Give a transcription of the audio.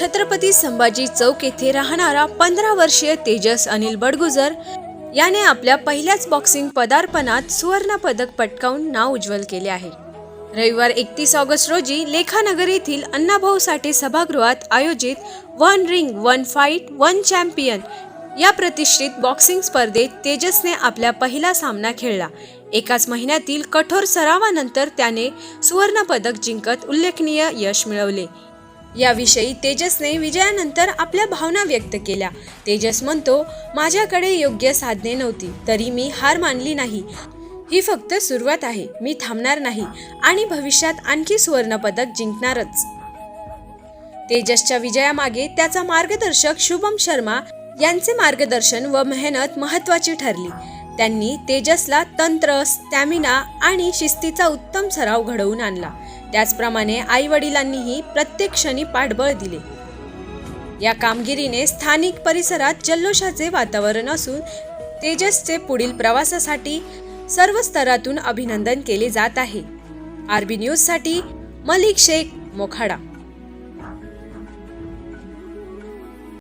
छत्रपती संभाजी चौक येथे राहणारा पंधरा वर्षीय तेजस अनिल बडगुजर याने आपल्या पहिल्याच बॉक्सिंग पदार्पणात सुवर्ण पदक पटकावून नाव उज्ज्वल केले आहे. रविवार एकतीस ऑगस्ट रोजी लेखानगर येथील अण्णाभाऊ साठे सभागृहात आयोजित one ring one fight one champion या प्रतिष्ठित बॉक्सिंग स्पर्धेत तेजसने आपला पहिला सामना खेळला. एकाच महिन्यातील कठोर सरावानंतर त्याने सुवर्ण पदक जिंकत उल्लेखनीय यश मिळवले. याविषयी तेजसने विजयानंतर आपल्या भावना व्यक्त केल्या. तेजस म्हणतो माझ्याकडे योग्य साधने नव्हती तरी मी हार मानली नाही. ही फक्त सुरुवात आहे मी थांबणार नाही आणि भविष्यात आणखी सुवर्णपदक जिंकणारच. तेजसच्या विजयामागे त्याचा मार्गदर्शक शुभम शर्मा यांचे मार्गदर्शन व मेहनत महत्वाची ठरली. त्यांनी तेजसला तंत्र स्टॅमिना आणि शिस्तीचा उत्तम सराव घडवून आणला. त्याचप्रमाणे आई वडिलांनीही प्रत्येक क्षणी पाठबळ दिले. या कामगिरीने स्थानिक परिसरात जल्लोषाचे वातावरण असून तेजसचे पुढील प्रवासासाठी सर्व स्तरातून अभिनंदन केले जात आहे. आरबी न्यूजसाठी मलिक शेख मोखाडा.